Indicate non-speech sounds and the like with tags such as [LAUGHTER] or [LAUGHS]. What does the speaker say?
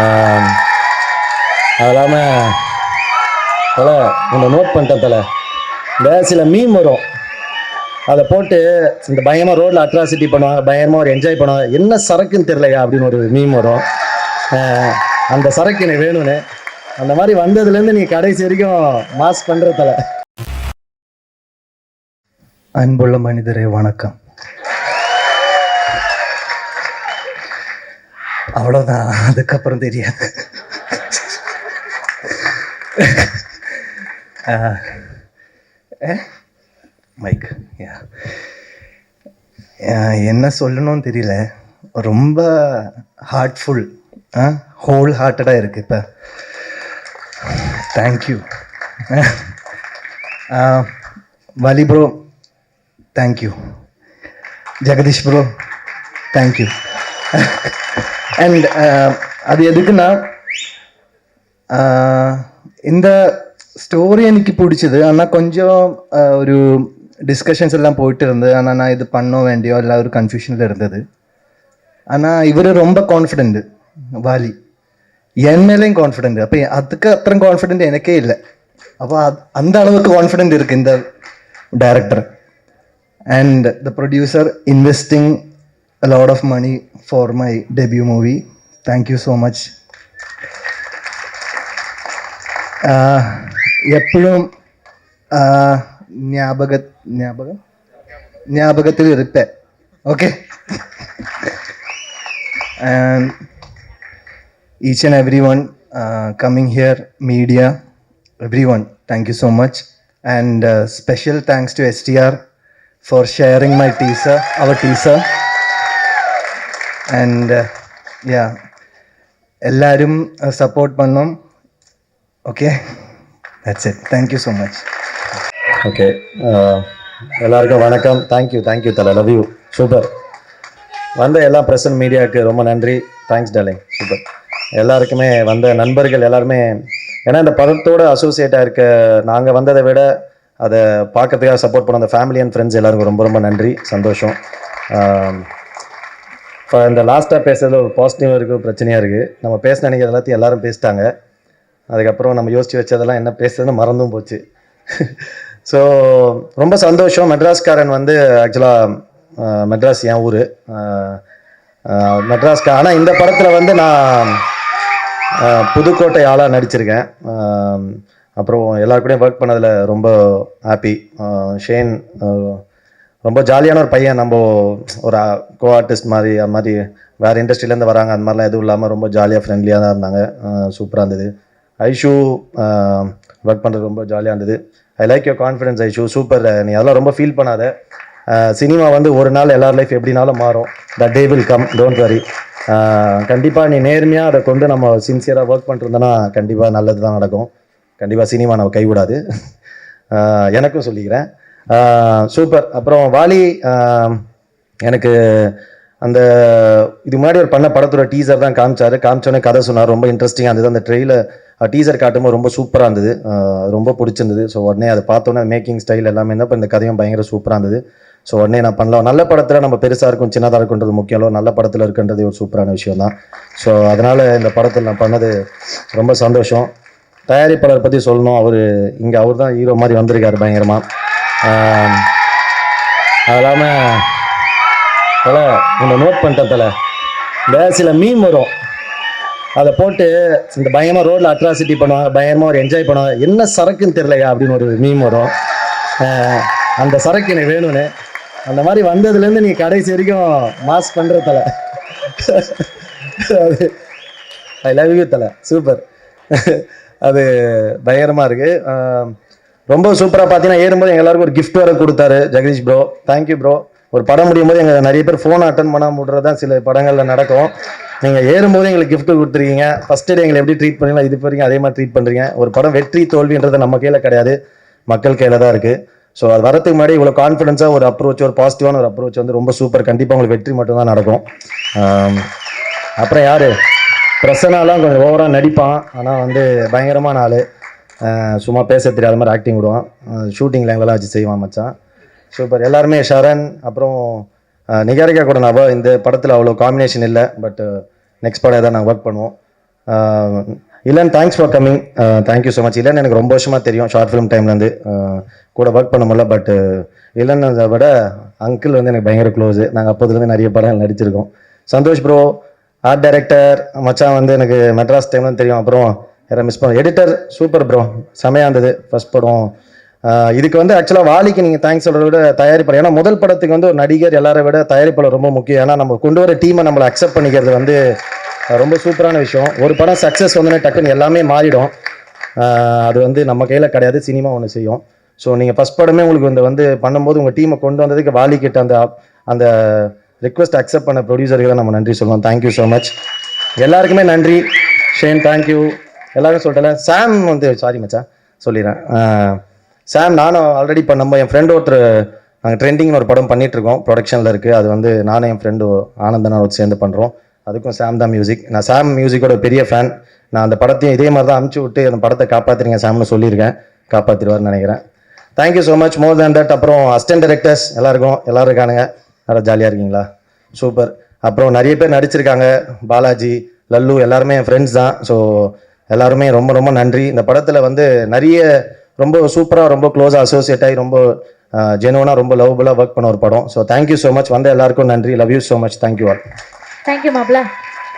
அது இல்லாமல் தலை உன்னை நோட் பண்ணிட்டேன் தலை. இந்த சில மீம் வரும். அதை போட்டு இந்த பயமாக ரோட்டில் அட்ராசிட்டி பண்ணுவாங்க பயமாக ஒரு என்ஜாய் பண்ணுவாங்க. என்ன சரக்குன்னு தெரிலையா அப்படின்னு ஒரு மீம் வரும். அந்த சரக்கு எனக்கு வேணும்னு. அந்த மாதிரி வந்ததுலேருந்து நீ கடைசி வரைக்கும் மாஸ் பண்ணுற தலை. அன்புள்ள மனிதரே வணக்கம். அவ்வளோதான் அதுக்கப்புறம் தெரியாது. Mic yeah. என்ன சொல்லணும்னு தெரியல. ரொம்ப ஹார்ட்ஃபுல் ஹோல் ஹார்ட்டடாக இருக்குது இப்போ. Thank you Vali bro thank you Jagadish bro thank you [LAUGHS] and uh, அது எதுக்குன்னா இந்த ஸ்டோரி எனக்கு பிடிச்சது. ஆனால் கொஞ்சம் ஒரு டிஸ்கஷன்ஸ் எல்லாம் போயிட்டு இருந்தது. ஆனால் நான் இது பண்ணோ வேண்டியோ எல்லாம் ஒரு கன்ஃபியூஷனில் இருந்தது. ஆனால் இவர் ரொம்ப கான்ஃபிடென்ட் வாலி. என் மேலேயும் கான்ஃபிடென்ட் அப்போ அதுக்கு அத்தனை கான்ஃபிடென்ட் எனக்கே இல்லை. அப்போ அந்த அளவுக்கு கான்ஃபிடென்ட் இருக்குது இந்த director and the producer investing a lot of money for my debut movie. Thank you so much. ആഹ് എപ്പോഴും ആഹ് ജ്ഞാപക ജ്ഞാപകം ജ്ഞാപകത്തിൽ ഇരുപ്പേ okay each and everyone uh, coming here, media, everyone, thank you so much. And uh, special thanks to STR for sharing my teaser, our teaser. And and yeah எல்லாரும் support பண்ணோம் okay that's it thank you so much okay எல்லாருக்கும் வணக்கம் thank you thank you தலை love you super வந்த எல்லா present மீடியாவுக்கு ரொம்ப நன்றி தேங்க்ஸ் டாலிங் சூப்பர் எல்லாருக்குமே வந்த நண்பர்கள் எல்லாருமே ஏன்னா இந்த பதத்தோடு அசோசியேட்டாக இருக்க நாங்கள் வந்ததை விட அதை பார்க்கறதுக்காக சப்போர்ட் பண்ண அந்த ஃபேமிலி அண்ட் ஃப்ரெண்ட்ஸ் எல்லாருக்கும் ரொம்ப ரொம்ப நன்றி சந்தோஷம் இப்போ இந்த லாஸ்ட்டாக பேசுறதுல ஒரு பாசிட்டிவாக இருக்குது பிரச்சனையாக இருக்குது நம்ம பேச நினைக்கிறது எல்லாத்தையும் எல்லாரும் பேசிட்டாங்க. அதுக்கப்புறம் நம்ம யோசிச்சு வச்சதெல்லாம் என்ன பேசுறதுன்னு மறந்தும் போச்சு. ஸோ ரொம்ப சந்தோஷம். மெட்ராஸ்காரன் வந்து ஆக்சுவலாக மெட்ராஸ் என் ஊர். மெட்ராஸ்கா ஆனால் இந்த படத்தில் வந்து நான் புதுக்கோட்டை ஆளாக நடிச்சிருக்கேன். அப்புறம் எல்லாருக்கூடையும் கூடயும் ஒர்க் பண்ணதில் ரொம்ப ஹாப்பி ஷேன் ரொம்ப ஜாலியான ஒரு பையன். நம்ம ஒரு கோ ஆர்டிஸ்ட் மாதிரி அது மாதிரி வேறு இண்டஸ்ட்ரியிலேருந்து வராங்க. அந்த மாதிரிலாம் எதுவும் இல்லாமல் ரொம்ப ஜாலியாக ஃப்ரெண்ட்லியாக தான் இருந்தாங்க. சூப்பராக இருந்தது. ஐஷு ஒர்க் பண்ணுறது ரொம்ப ஜாலியாக இருந்தது. I like your confidence Aishu. Super நீ அதெல்லாம் ரொம்ப ஃபீல் பண்ணாத. சினிமா வந்து ஒரு நாள் எல்லார் லைஃப் எப்படினாலும் மாறும். The day will come don't worry கண்டிப்பாக நீ நேர்மையாக அதை கொண்டு நம்ம சின்சியராக ஒர்க் பண்ணிருந்தோன்னா கண்டிப்பாக நல்லது தான் நடக்கும். கண்டிப்பாக சினிமா நம்ம கைவிடாது. எனக்கும் சொல்லிக்கிறேன். சூப்பர். அப்புறம் வாலி எனக்கு அந்த இது முன்னாடி ஒரு பண்ண படத்தோட டீசர் தான் காமிச்சாரு. காமிச்சோடனே கதை சொன்னார். ரொம்ப இன்ட்ரெஸ்டிங்காக இருந்தது. அந்த ட்ரெயிலர் டீசர் காட்டும்போது ரொம்ப சூப்பராக இருந்தது. ரொம்ப பிடிச்சிருந்தது. ஸோ உடனே அதை பார்த்தோன்னே மேக்கிங் ஸ்டைல் எல்லாமே தான் இப்போ இந்த கதையும் பயங்கர சூப்பராக இருந்தது. ஸோ உடனே நான் பண்ணலாம். நல்ல படத்தில் நம்ம பெருசாக இருக்கும் சின்னதாக இருக்குன்றது முக்கியம் இல்லை. நல்ல படத்தில் இருக்குன்றது ஒரு சூப்பரான விஷயம் தான். ஸோ அதனால் இந்த படத்தில் நான் பண்ணது ரொம்ப சந்தோஷம். தயாரிப்பாளர் பற்றி சொல்லணும். அவர் இங்கே அவர் தான் ஹீரோ மாதிரி வந்திருக்காரு பயங்கரமாக அது இல்லாமல் தலை உன்னை நோட் பண்ணிட்டேன் தலை. இந்த சில மீம் வரும். அதை போட்டு இந்த பயமாக ரோட்டில் அட்ராசிட்டி பண்ணுவாங்க பயமாக ஒரு என்ஜாய் பண்ணுவாங்க. என்ன சரக்குன்னு தெரியலையா அப்படின்னு ஒரு மீம் வரும். அந்த சரக்கு எனக்கு வேணும்னு. அந்த மாதிரி வந்ததுலேருந்து நீ கடைசி வரைக்கும் மாஸ் பண்ணுற தலை. அது ஐ லவ் யூ தலை. சூப்பர் அது பயங்கரமாக இருக்குது ரொம்ப சூப்பராக பார்த்தீங்கன்னா ஏறும்போது எங்க எல்லாருக்கும் ஒரு கிஃப்ட் வேறு கொடுத்தாரு ஜெகதீஷ் ப்ரோ தேங்க்யூ ப்ரோ ஒரு படம் முடியும் போது எங்கள் நிறைய பேர் ஃபோன் அட்டன் பண்ணாமல் விடுறது தான் சில படங்களில் நடக்கும். நீங்கள் ஏறும்போது எங்களுக்கு கிஃப்ட் கொடுத்துருக்கீங்க. ஃபஸ்ட் டே எங்களை எப்படி ட்ரீட் பண்ணீங்களோ இது வரைக்கும் அதே மாதிரி ட்ரீட் பண்ணுறீங்க ஒரு படம் வெற்றி தோல்வின்றது நம்ம கையில் கிடையாது. மக்கள் கையில் தான் இருக்குது ஸோ அது வரதுக்கு முன்னாடி இவ்வளோ கான்ஃபிடன்ஸாக ஒரு அப்ரோச் ஒரு பாசிட்டிவான ஒரு அப்ரோச் வந்து ரொம்ப சூப்பர் கண்டிப்பாக உங்களுக்கு வெற்றி மட்டும்தான் நடக்கும். அப்புறம் யார்? பிரசனாலாம் கொஞ்சம் ஓவராக நடிப்பான். ஆனால் வந்து பயங்கரமான ஆள். சும்மா பேச தெரியாத மாதிரி ஆக்டிங் விடுவான். ஷூட்டிங்கில் எங்களெல்லாம் வச்சு செய்வான் மச்சான். சூப்பர் எல்லாருமே ஷரண் அப்புறம் நிகாரிகா கூட நான் இந்த படத்தில் அவ்வளோ காம்பினேஷன் இல்லை பட் நெக்ஸ்ட் படம் எதாவது நாங்கள் ஒர்க் பண்ணுவோம். இல்லன் thanks for coming thank you so much இல்லன் எனக்கு ரொம்ப வருஷமாக தெரியும் ஷார்ட் ஃபிலிம் டைம்லேருந்து கூட ஒர்க் பண்ண முடியல பட் இல்லைன்னு விட அங்கிள் வந்து எனக்கு பயங்கர க்ளோஸு நாங்கள் அப்போதுலேருந்து நிறைய படம் நடிச்சிருக்கோம். சந்தோஷ் ப்ரோ ஆர்ட் டைரக்டர் மச்சான் வந்து எனக்கு மெட்ராஸ் டைம்லாம் தெரியும். அப்புறம் யாரை மிஸ் பண்ண எடிட்டர் சூப்பர் ப்ரோ செமையாக இருந்தது. ஃபர்ஸ்ட் படம். இதுக்கு வந்து ஆக்சுவலாக வாலிக்கு நீங்கள் தேங்க்ஸ் சொல்கிறத விட தயாரிப்பாளர் ஏன்னா முதல் படத்துக்கு வந்து ஒரு நடிகர் எல்லாரை விட தயாரிப்பாளர் ரொம்ப முக்கியம். ஏன்னா நம்ம கொண்டு வர டீமை நம்மளை அக்செப்ட் பண்ணிக்கிறது வந்து ரொம்ப சூப்பரான விஷயம். ஒரு படம் சக்ஸஸ் வந்தோடனே டக்குன்னு எல்லாமே மாறிடும். அது வந்து நம்ம கையில் கிடையாது. சினிமா ஒன்று செய்யும். ஸோ நீங்கள் ஃபஸ்ட் படமே உங்களுக்கு இந்த வந்து பண்ணும்போது உங்கள் டீமை கொண்டு வந்ததுக்கு வாலிக்கிட்ட அந்த அந்த ரிக்வஸ்ட் அக்செப்ட் பண்ண ப்ரொடியூசர்களை நம்ம நன்றி சொல்லுவோம் தேங்க்யூ ஸோ மச் எல்லாருக்குமே நன்றி. ஷேன் தேங்க்யூ எல்லாரும் சொல்லிட்டேன் சாம் வந்து சாரி மச்சான் சொல்லிடுறேன். சாம் நானும் ஆல்ரெடி இப்போ நம்ம என் ஃப்ரெண்ட் ஒருத்தர் நாங்கள் ட்ரெண்டிங்னு ஒரு படம் பண்ணிகிட்ருக்கோம் ப்ரொடக்ஷனில் இருக்குது அது வந்து நானும் என் ஃப்ரெண்டு ஆனந்தன் ஒரு சேர்ந்து பண்ணுறோம் அதுக்கும் சாம் தான் மியூசிக் நான் சாம் மியூசிக்கோட பெரிய ஃபேன் நான் அந்த படத்தையும் இதே மாதிரி தான் அமுச்சு விட்டு அந்த படத்தை காப்பாற்றுறீங்க சாம்னு சொல்லியிருக்கேன். காப்பாற்றிடுவார்னு நினைக்கிறேன். Thank you so much more than that அப்புறம் அஸ்டன்ட் டேரக்டர்ஸ் எல்லாருக்கும் எல்லோரும் இருக்கானுங்க. நல்லா ஜாலியாக இருக்கீங்களா? சூப்பர் அப்புறம் நிறைய பேர் நடிச்சிருக்காங்க. பாலாஜி லல்லு எல்லாருமே என் ஃப்ரெண்ட்ஸ் தான். ஸோ எல்லாருமே ரொம்ப ரொம்ப நன்றி. இந்த படத்தில் வந்து நிறைய ரொம்ப சூப்பராக ரொம்ப க்ளோஸாக அசோசியேட் ஆகி ரொம்ப ஜெனுவனாக ரொம்ப லவ்வபுளாக ஒர்க் பண்ண ஒரு படம். ஸோ தேங்க்யூ ஸோ மச் வந்த எல்லாருக்கும் நன்றி. Love you so much thank you all thank you மாப்ள